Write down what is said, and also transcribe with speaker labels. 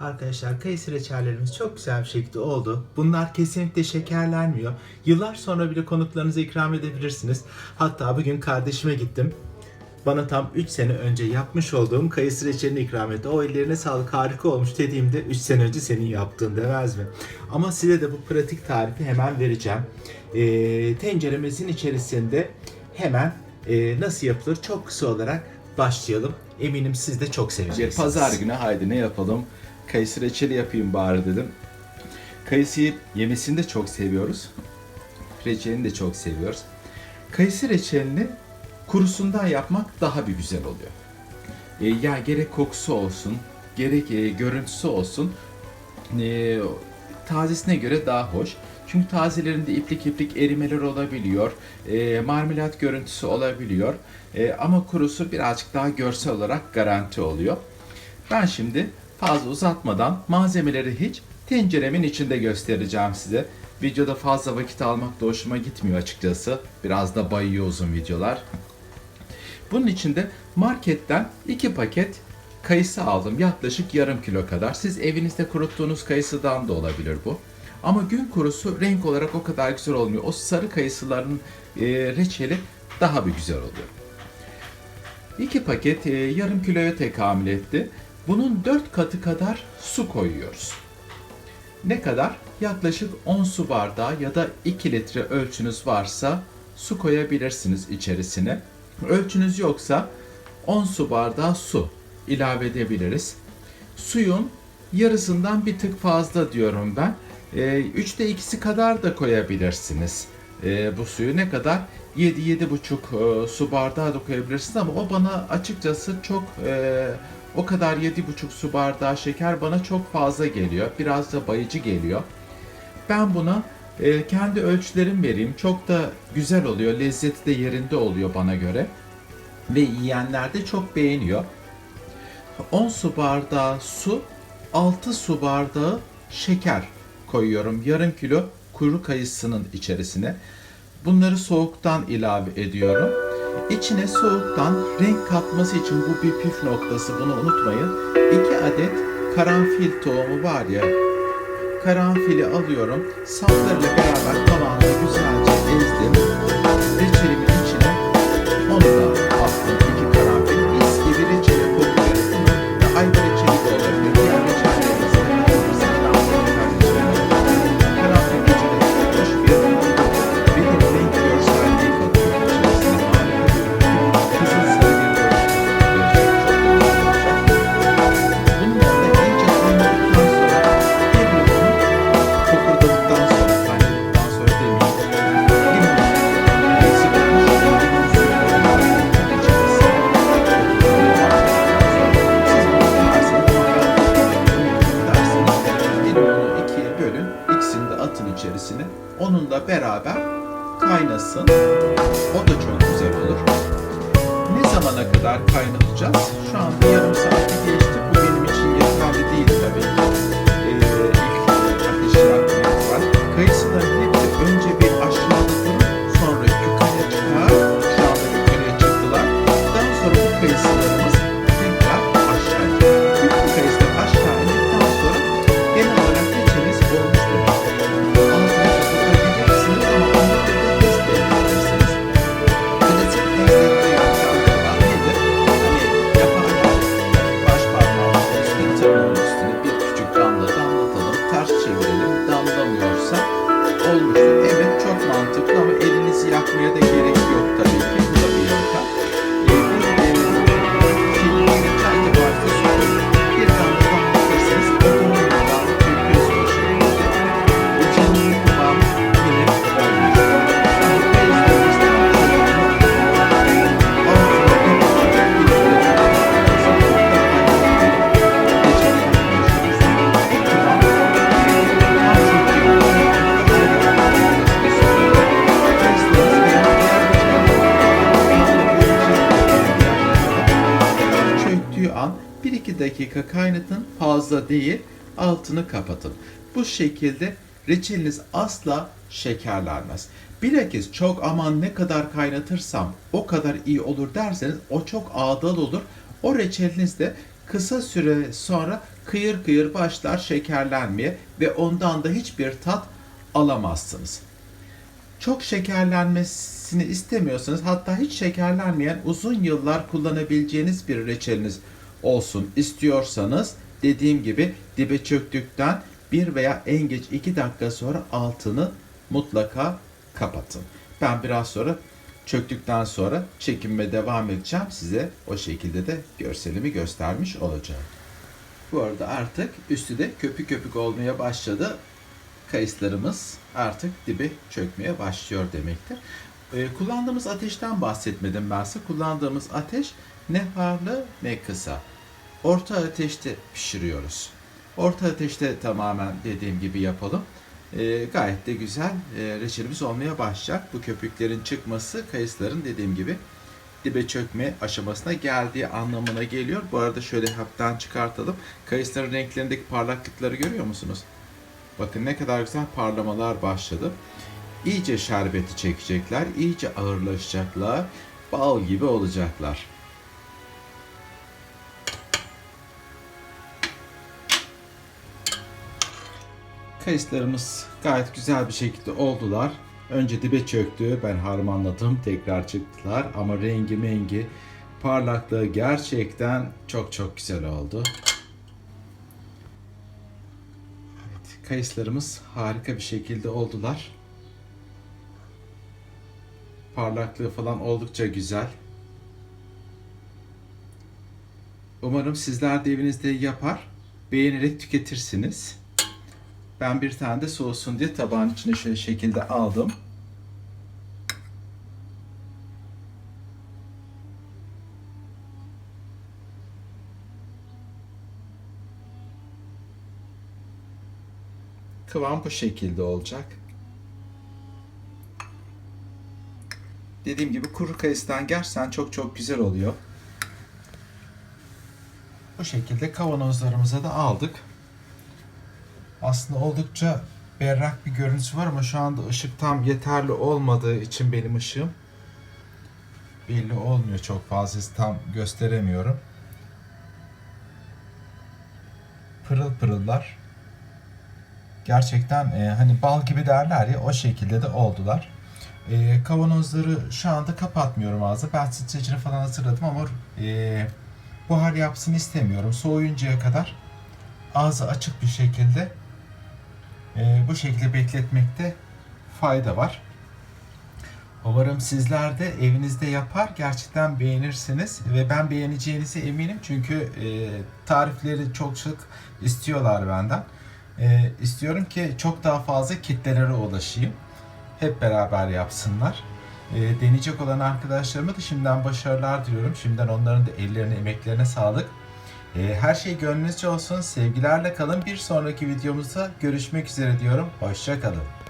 Speaker 1: Arkadaşlar kayısı reçellerimiz çok güzel bir şekilde oldu. Bunlar kesinlikle şekerlenmiyor. Yıllar sonra bile konuklarınıza ikram edebilirsiniz. Hatta bugün kardeşime gittim. Bana tam 3 sene önce yapmış olduğum kayısı reçelini ikram etti. O ellerine sağlık harika olmuş dediğimde 3 sene önce senin yaptığın demez mi? Ama size de bu pratik tarifi hemen vereceğim. Ee, tenceremizin içerisinde hemen e, nasıl yapılır çok kısa olarak başlayalım. Eminim siz de çok seveceksiniz.
Speaker 2: pazar günü haydi ne yapalım? Kayısı reçeli yapayım bari dedim. Kayısıyı yemesini de çok seviyoruz. Reçelini de çok seviyoruz. Kayısı reçelini kurusundan yapmak daha bir güzel oluyor. E, ya gerek kokusu olsun, gerek e, görüntüsü olsun. E, tazesine göre daha hoş. Çünkü tazelerinde iplik iplik erimeler olabiliyor. E, marmelat görüntüsü olabiliyor. E, ama kurusu birazcık daha görsel olarak garanti oluyor. Ben şimdi fazla uzatmadan malzemeleri hiç tenceremin içinde göstereceğim size. Videoda fazla vakit almak da hoşuma gitmiyor açıkçası. Biraz da bayıyor uzun videolar. Bunun için de marketten iki paket kayısı aldım. Yaklaşık yarım kilo kadar. Siz evinizde kuruttuğunuz kayısıdan da olabilir bu. Ama gün kurusu renk olarak o kadar güzel olmuyor. O sarı kayısıların e, reçeli daha bir güzel oluyor. İki paket e, yarım kiloya tekamül etti. Bunun 4 katı kadar su koyuyoruz. Ne kadar? Yaklaşık 10 su bardağı ya da 2 litre ölçünüz varsa su koyabilirsiniz içerisine. Ölçünüz yoksa 10 su bardağı su ilave edebiliriz. Suyun yarısından bir tık fazla diyorum ben. Ee, üçte ikisi kadar da koyabilirsiniz. Ee, bu suyu ne kadar? 7-7,5 e, su bardağı da koyabilirsiniz ama o bana açıkçası çok e, o kadar 7,5 su bardağı şeker bana çok fazla geliyor. Biraz da bayıcı geliyor. Ben buna e, kendi ölçülerim vereyim. Çok da güzel oluyor. Lezzeti de yerinde oluyor bana göre. Ve yiyenler de çok beğeniyor. 10 su bardağı su, 6 su bardağı şeker koyuyorum. Yarım kilo kuru kayısının içerisine. Bunları soğuktan ilave ediyorum. İçine soğuktan renk katması için bu bir püf noktası bunu unutmayın. 2 adet karanfil tohumu var ya karanfili alıyorum. Saplarıyla beraber tavanda güzelce O da çok güzel olur. Ne zamana kadar kaynatacağız? Şu anda yarım saati an 1-2 dakika kaynatın fazla değil altını kapatın. Bu şekilde reçeliniz asla şekerlenmez. Bilakis çok aman ne kadar kaynatırsam o kadar iyi olur derseniz o çok ağdal olur. O reçeliniz de
Speaker 1: kısa süre sonra kıyır kıyır başlar şekerlenmeye ve ondan da hiçbir tat alamazsınız. Çok şekerlenmesini istemiyorsanız hatta hiç şekerlenmeyen uzun yıllar kullanabileceğiniz bir reçeliniz olsun istiyorsanız dediğim gibi dibe çöktükten bir veya en geç iki dakika sonra altını mutlaka kapatın. Ben biraz sonra çöktükten sonra çekimime devam edeceğim. Size o şekilde de görselimi göstermiş olacağım. Bu arada artık üstü de köpük köpük olmaya başladı. Kayısılarımız artık dibe çökmeye başlıyor demektir. Ee, kullandığımız ateşten bahsetmedim ben size. Kullandığımız ateş ne harlı ne kısa. Orta ateşte pişiriyoruz. Orta ateşte tamamen dediğim gibi yapalım. Ee, gayet de güzel e, reçelimiz olmaya başlayacak. Bu köpüklerin çıkması kayısıların dediğim gibi dibe çökme aşamasına geldiği anlamına geliyor. Bu arada şöyle hafiften çıkartalım. Kayısıların renklerindeki parlaklıkları görüyor musunuz? Bakın ne kadar güzel parlamalar başladı. İyice şerbeti çekecekler, iyice ağırlaşacaklar, bal gibi olacaklar. Kayısılarımız gayet güzel bir şekilde oldular. Önce dibe çöktü, ben harmanladım, tekrar çıktılar ama rengi mengi, parlaklığı gerçekten çok çok güzel oldu. Evet, kayısılarımız harika bir şekilde oldular. Parlaklığı falan oldukça güzel. Umarım sizler de evinizde yapar, beğenerek tüketirsiniz. Ben bir tane de soğusun diye tabağın içine şöyle şekilde aldım. Kıvam bu şekilde olacak. Dediğim gibi kuru kayısıdan gerçekten çok çok güzel oluyor. Bu şekilde kavanozlarımıza da aldık. Aslında oldukça berrak bir görüntüsü var ama şu anda ışık tam yeterli olmadığı için benim ışığım belli olmuyor çok fazla tam gösteremiyorum. Pırıl pırıllar. Gerçekten e, hani bal gibi derler ya o şekilde de oldular. E, kavanozları şu anda kapatmıyorum ağzı. Ben streçini falan hazırladım ama e, buhar yapsın istemiyorum. Soğuyuncaya kadar ağzı açık bir şekilde e, bu şekilde bekletmekte fayda var. Umarım sizler de evinizde yapar gerçekten beğenirsiniz ve ben beğeneceğinize eminim çünkü e, tarifleri çok sık istiyorlar benden. E, istiyorum ki çok daha fazla kitlelere ulaşayım. Hep beraber yapsınlar. E, deneyecek olan arkadaşlarıma da şimdiden başarılar diliyorum. Şimdiden onların da ellerine, emeklerine sağlık. E, her şey gönlünüzce olsun. Sevgilerle kalın. Bir sonraki videomuzda görüşmek üzere diyorum. Hoşça kalın.